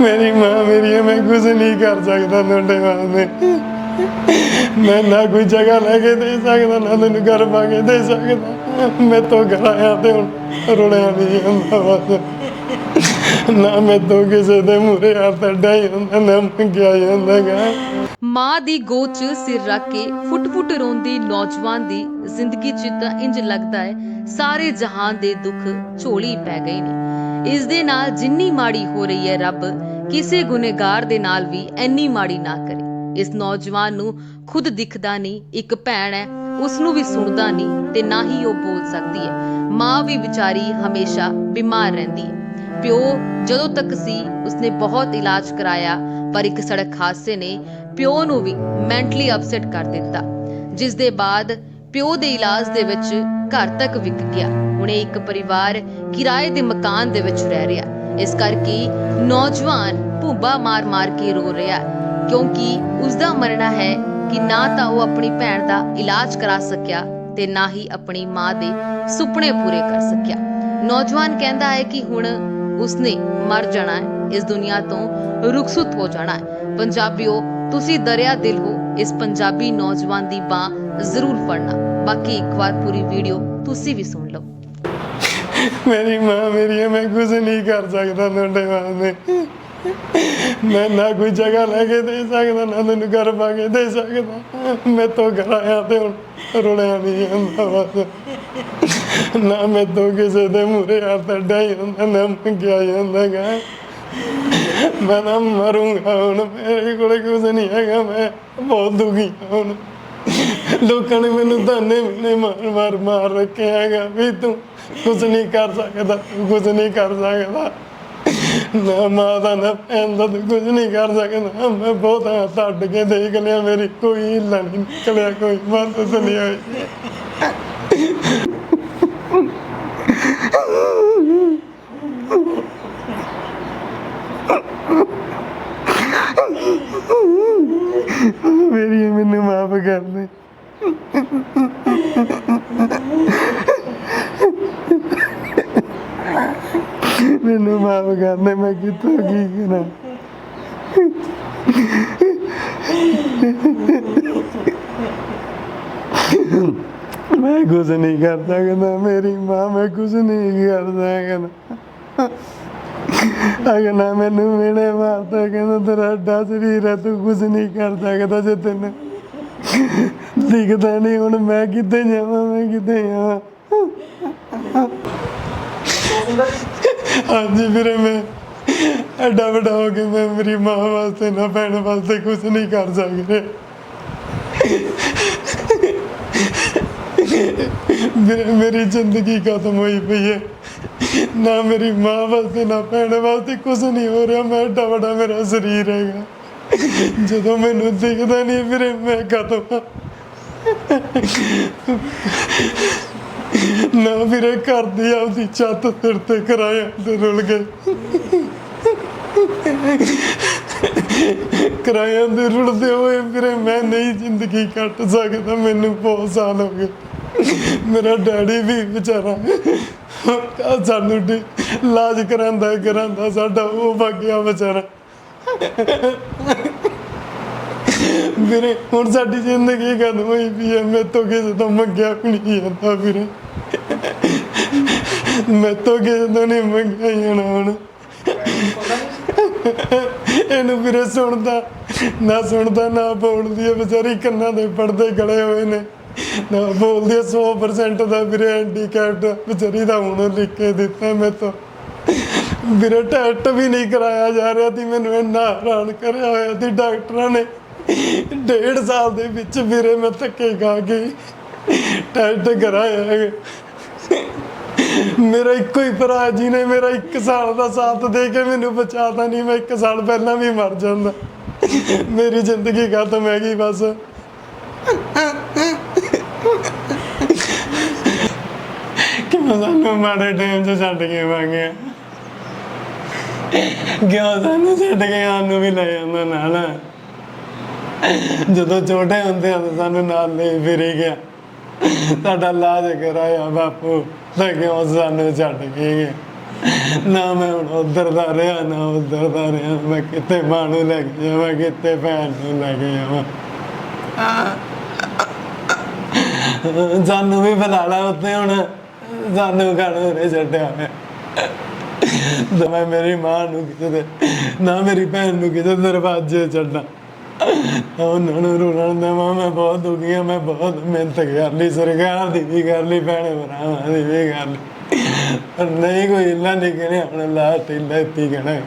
ਮੇਰੀ ਮਾਂ ਮੇਰੀ ਹੈ, ਮੈਂ ਕੁਝ ਨਹੀਂ ਕਰ ਸਕਦਾ ਤੁਹਾਡੇ ਵਾਸਤੇ ਮੈਂ। ਨਾ ਕੋਈ ਜਗ੍ਹਾ ਲੈ ਕੇ ਦੇ ਸਕਦਾ ਨਾ ਤੈਨੂੰ ਘਰ ਪਾ ਕੇ ਦੇ ਸਕਦਾ। ਮੈਂ ਤੋਂ ਘਰ ਤੇ ਹੁਣ ਰੁੜਿਆ ਨਹੀਂ ਜਾਂਦਾ ਬਸ। ਨਾ ਮੈਂ ਤੋਂ ਕਿਸੇ ਦੇ ਮੂਰੇ ਹੱਥ ਅੱਡਾਈ ਹੁੰਦਾ ਨਾ ਮੰਗਿਆ ਜਾਂਦਾਗਾ ਮਾਂ ਦੀ ਗੋਦ 'ਚ ਸਿਰ ਰੱਖ ਕੇ ਫੁੱਟ-ਫੁੱਟ ਰੋਂਦੀ ਨੌਜਵਾਨ ਦੀ ਜ਼ਿੰਦਗੀ 'ਚ ਤਾਂ ਇੰਜ ਲੱਗਦਾ ਹੈ ਸਾਰੇ ਜਹਾਨ ਦੇ ਦੁੱਖ ਝੋਲੀ ਪੈ ਗਏ ਨੇ। ਇਸ ਦੇ ਨਾਲ ਜਿੰਨੀ ਮਾੜੀ ਹੋ ਰਹੀ ਹੈ ਰੱਬ, ਕਿਸੇ ਗੁਨੇਗਾਰ ਦੇ ਨਾਲ ਵੀ ਐਨੀ ਮਾੜੀ ਨਾ ਕਰੇ। ਇਸ ਨੌਜਵਾਨ ਨੂੰ ਖੁਦ ਦਿਖਦਾ ਨਹੀਂ, ਇੱਕ ਭੈਣ ਹੈ ਉਸ ਨੂੰ ਵੀ ਸੁਣਦਾ ਨਹੀਂ ਤੇ ਨਾ ਹੀ ਉਹ ਬੋਲ ਸਕਦੀ ਹੈ। ਮਾਂ ਵੀ ਵਿਚਾਰੀ ਹਮੇਸ਼ਾ ਬਿਮਾਰ ਰਹਿੰਦੀ ਹੈ। ਪਿਓ ਜਦੋਂ ਤੱਕ ਸੀ, ਉਸਨੇ ਬਹੁਤ ਇਲਾਜ ਕਰਾਇਆ, ਪਰ ਇੱਕ ਸੜਕ ਹਾਦਸੇ ਨੇ ਪਿਓ ਨੂੰ ਵੀ ਮੈਂਟਲੀ ਅਪਸੈਟ ਕਰ ਦਿੱਤਾ ਜਿਸ ਦੇ ਬਾਅਦ ਪਿਓ ਦੇ ਇਲਾਜ ਦੇ ਵਿੱਚ ਘਰ ਤੱਕ ਵਿਕ ਗਿਆ। ਹੁਣ ਇਹ ਇੱਕ ਪਰਿਵਾਰ ਕਿਰਾਏ ਦੇ ਮਕਾਨ ਦੇ ਵਿੱਚ ਰਹਿ ਰਿਹਾ ਇਸ ਕਰਕੇ ਨੌਜਵਾਨ ਭੁੱਬਾ ਮਾਰ-ਮਾਰ ਕੇ ਰੋ ਰਿਹਾ ਕਿਉਂਕਿ ਉਸ ਦਾ ਮਰਨਾ ਹੈ ਕਿ ਨਾ ਤਾਂ ਉਹ ਆਪਣੀ ਭੈਣ ਦਾ ਇਲਾਜ ਕਰਾ ਸਕਿਆ ਤੇ ਨਾ ਹੀ ਆਪਣੀ ਮਾਂ ਦੇ ਸੁਪਨੇ ਪੂਰੇ ਕਰ ਸਕਿਆ। ਨੌਜਵਾਨ ਕਹਿੰਦਾ ਹੈ ਕਿ ਹੁਣ ਉਸਨੇ ਮਰ ਜਾਣਾ ਹੈ। ਇਸ ਦੁਨੀਆ ਤੋਂ ਰੁਖਸਤ ਹੋ ਜਾਣਾ ਹੈ। ਪੰਜਾਬੀਓ, ਤੁਸੀਂ ਦਰਿਆ ਦਿਲ ਹੋ ਇਸ ਪੰਜਾਬੀ ਨੌਜਵਾਨ ਦੀ ਬਾਹ ਜ਼ਰੂਰ ਫੜਨਾ। ਬਾਕੀ ਇੱਕ ਵਾਰ ਪੂਰੀ ਵੀਡੀਓ ਤੁਸੀਂ ਵੀ ਸੁਣ ਲਓ। ਮੇਰੀ ਮਾਂ ਮੇਰੀ ਹੈ, ਮੈਂ ਕੁਝ ਨਹੀਂ ਕਰ ਸਕਦਾ ਤੁਹਾਡੇ ਵਾਸਤੇ। ਮੈਂ ਨਾ ਕੋਈ ਜਗ੍ਹਾ ਲੈ ਕੇ ਦੇ ਸਕਦਾ ਨਾ ਤੈਨੂੰ ਘਰ ਪਾ ਕੇ ਦੇ ਸਕਦਾ। ਮੈਂ ਤੋਂ ਘਰ ਤੇ ਹੁਣ ਰੁੜਿਆ ਨਹੀਂ ਜਾਂਦਾ ਬਸ। ਨਾ ਮੈਂ ਤੋਂ ਕਿਸੇ ਦੇ ਮੂਰੇ ਹੱਥ ਅੱਡਾਈ ਹੁੰਦਾ ਨਾ ਮੰਗਿਆ ਜਾਂਦਾਗਾ ਮੈਂ ਤਾਂ ਮਰੂੰਗਾ ਹੁਣ, ਮੇਰੇ ਕੋਲ ਕੁਝ ਨਹੀਂ ਹੈਗਾ, ਮੈਂ ਬਹੁਤ ਦੁਖੀ ਹਾਂ ਹੁਣ। ਲੋਕਾਂ ਨੇ ਮੈਨੂੰ ਤਾਨੇ ਮੈਨੇ ਮਾਰ ਮਾਰ ਮਾਰ ਰੱਖਿਆ ਹੈਗਾ ਵੀ ਤੂੰ ਕੁਝ ਨਹੀਂ ਕਰ ਸਕਦਾ, ਤੂੰ ਕੁਝ ਨਹੀਂ ਕਰ ਸਕਦਾ। ਨਾ ਮਾਂ ਦਾ ਨਾ ਭੈਣ ਦਾ ਤੂੰ ਕੁਝ ਨਹੀਂ ਕਰ ਸਕਦਾ। ਮੈਂ ਬਹੁਤ ਹੱਥ ਅੱਡ ਕੇ ਦੇਖ ਲਿਆ, ਮੇਰੀ ਕੋਈ ਹਿੱਲਾ ਨਹੀਂ ਨਿਕਲਿਆ, ਕੋਈ ਮਦਦ ਨਹੀਂ ਹੋਈ। ਮੇਰੀ ਮੈਨੂੰ ਮਾਫ ਕਰ ਦੇ। ਮੈਨੂੰ ਮਾਫ ਕਰ ਦੇ, ਮੈਂ ਕਿੱਥੋਂ ਕੀ ਕਰਾਂ? ਮੈਂ ਕੁਝ ਨਹੀਂ ਕਰਦਾ ਕਹਿੰਦਾ, ਮੇਰੀ ਮਾਂ ਮੈਂ ਕੁਝ ਨਹੀਂ ਕਰਦਾ ਕਹਿੰਦਾ। ਅਗਰ ਨਾ ਮੈਨੂੰ ਮੇਰੇ ਮਾਰਦਾ ਕਹਿੰਦਾ ਤੇਰਾ ਅੱਡਾ ਸਰੀਰ ਹੈ, ਤੂੰ ਕੁਝ ਨਹੀਂ ਕਰ ਸਕਦਾ ਜੇ ਤੈਨੂੰ ਦਿਖਦਾ ਨਹੀਂ। ਹੁਣ ਮੈਂ ਕਿੱਥੇ ਜਾਵਾਂ, ਮੈਂ ਕਿੱਥੇ ਜਾਵਾਂ? ਹਾਂਜੀ ਵੀਰੇ, ਮੈਂ ਐਡਾ ਵੱਡਾ ਹੋ ਕੇ ਮੈਂ ਮੇਰੀ ਮਾਂ ਵਾਸਤੇ ਨਾ, ਭੈਣ ਵਾਸਤੇ ਕੁਝ ਨਹੀਂ ਕਰ ਸਕਦਾ। ਵੀਰੇ, ਮੇਰੀ ਜ਼ਿੰਦਗੀ ਖਤਮ ਹੋਈ ਪਈ ਹੈ। ਨਾ ਮੇਰੀ ਮਾਂ ਵਾਸਤੇ, ਨਾ ਭੈਣ ਵਾਸਤੇ ਕੁਝ ਨਹੀਂ ਹੋ ਰਿਹਾ। ਮੈਂ ਐਡਾ ਵੱਡਾ ਮੇਰਾ ਸਰੀਰ ਹੈਗਾ। ਜਦੋਂ ਮੈਨੂੰ ਦਿਖਦਾ ਨਹੀਂ ਵੀਰੇ, ਮੈਂ ਖਤਮ ਨਾ ਵੀਰੇ, ਘਰ ਦੀ ਆਪਦੀ ਛੱਤ ਸਿਰ ਤੇ ਕਰਾਇਆ ਤੇ ਰੁਲ ਗਏ। ਕਿਰਾਇਆ ਦੇ ਰੁਲਦੇ ਹੋਏ ਵੀਰੇ, ਮੈਂ ਨਹੀਂ ਜ਼ਿੰਦਗੀ ਕੱਟ ਸਕਦਾ। ਮੈਨੂੰ ਬਹੁਤ ਸਾਲ ਹੋ ਗਏ ਮੇਰਾ ਡੈਡੀ ਵੀ ਵਿਚਾਰਾ ਆਹ ਸਾਨੂੰ ਡੀ- ਇਲਾਜ ਕਰਾਂਦਾ ਕਰਾਂਦਾ ਸਾਡਾ, ਉਹ ਵਗਿਆ ਵਿਚਾਰਾ। ਵੀਰੇ, ਹੁਣ ਸਾਡੀ ਜ਼ਿੰਦਗੀ ਖਤਮ ਹੋਈ ਪਈ ਹੈ ਮੈਂ ਤੋਂ ਕਿਸੇ ਤੋਂ ਮੰਗਿਆ ਵੀ ਨਹੀਂ ਜਾਂਦਾ ਵੀਰੇ। ਮੈਂ ਤੋਂ ਕਿਸੇ ਤੋਂ ਨਹੀਂ ਮੰਗਿਆ ਜਾਣਾ ਹੁਣ। ਇਹਨੂੰ ਵੀਰੇ ਸੁਣਦਾ, ਨਾ ਸੁਣਦਾ, ਨਾ ਬੋਲਦੀ ਹੈ, ਵਿਚਾਰੀ ਕੰਨਾਂ ਦੇ ਪਰਦੇ ਗਲੇ ਹੋਏ ਨੇ। ਨਾ ਬੋਲਦੀ ਹੈ 100% ਦਾ ਵੀਰੇ ਹੈਂਡੀਕੈਪਟ ਵਿਚਾਰੀ ਦਾ ਹੁਣ ਲਿਖ ਕੇ ਦਿੱਤਾ ਮੈਂ ਤੋਂ। ਵੀਰੇ ਟੈਸਟ ਵੀ ਨਹੀਂ ਕਰਾਇਆ ਜਾ ਰਿਹਾ ਸੀ, ਮੈਨੂੰ ਇੰਨਾ ਹੈਰਾਨ ਕਰਿਆ ਹੋਇਆ ਸੀ ਡਾਕਟਰਾਂ ਨੇ। ਡੇਢ ਸਾਲ ਦੇ ਵਿੱਚ ਵੀਰੇ ਮੈਂ ਧੱਕੇ ਖਾ ਕੇ ਟੈਸਟ ਕਰਾਇਆ ਮੇਰਾ ਇੱਕੋ ਹੀ ਭਰਾ ਜੀ ਨੇ, ਮੇਰਾ 1 ਸਾਲ ਦਾ ਸਾਥ ਦੇ ਕੇ ਮੈਨੂੰ ਬਚਾਤਾ ਨਹੀਂ, ਮੈਂ 1 ਸਾਲ ਪਹਿਲਾਂ ਵੀ ਮਰ ਜਾਂਦਾ। ਮੇਰੀ ਜ਼ਿੰਦਗੀ ਖਤਮ ਹੈਗੀ ਬਸ। ਸਾਨੂੰ ਮਾੜੇ ਟਾਈਮ 'ਚ ਛੱਡ ਕੇ ਵਾਂਗੇ ਕਿਉਂ ਸਾਨੂੰ ਛੱਡ ਕੇ ਸਾਨੂੰ ਵੀ ਲੈ ਜਾਂਦਾ ਨਾਲ। ਜਦੋਂ ਛੋਟੇ ਹੁੰਦੇ ਆ ਸਾਨੂੰ ਨਾਲ ਲੈ ਫਿਰੇ ਗਿਆ। ਤੁਹਾਡਾ ਇਲਾਜ ਕਰਾਇਆ ਬਾਪੂ ਤਾਂ ਕਿਉਂ ਸਾਨੂੰ ਛੱਡ ਕੇ ਗਿਆ। ਨਾ ਮੈਂ ਹੁਣ ਉਧਰ ਦਾ ਰਿਹਾ ਨਾ ਉਧਰ ਦਾ ਰਿਹਾ। ਮੈਂ ਕਿਤੇ ਮਾਂ ਨੂੰ ਲੈ ਕੇ ਜਾਵਾਂ ਕਿਤੇ ਭੈਣ ਨੂੰ ਲੈ ਕੇ ਜਾਵਾਂ। ਸਾਨੂੰ ਵੀ ਬੁਲਾ ਲਾ ਉੱਤੇ ਹੁਣ। ਸਾਨੂੰ ਕਾਹਨੂੰ ਨੇ ਛੱਡਿਆ ਹੋਇਆ ਤਾਂ ਮੈਂ ਮੇਰੀ ਮਾਂ ਨੂੰ ਕਿਤੇ ਦੇ ਨਾ ਮੇਰੀ ਭੈਣ ਨੂੰ ਕਿਤੇ ਦਰਵਾਜ਼ੇ ਛੱਡਾਂ। ਉਹਨਾਂ ਨੂੰ ਰੋਣ ਦੇਵਾਂ, ਮੈਂ ਬਹੁਤ ਦੁਖੀ ਹਾਂ, ਮੈਂ ਬਹੁਤ ਮਿਹਨਤ ਕਰ ਲਈ, ਸਰਕਾਰ ਦੀ ਵੀ ਕਰ ਲਈ, ਭੈਣੇ ਭਰਾਵਾਂ ਦੀ ਵੀ ਕਰ ਲਈ। ਪਰ ਨਹੀਂ ਕੋਈ ਇਲਾ ਨਹੀਂ ਹੁਣ ਲਾਸਟ ਇਲਾ ਇੱਥੇ ਕਹਿਣਾ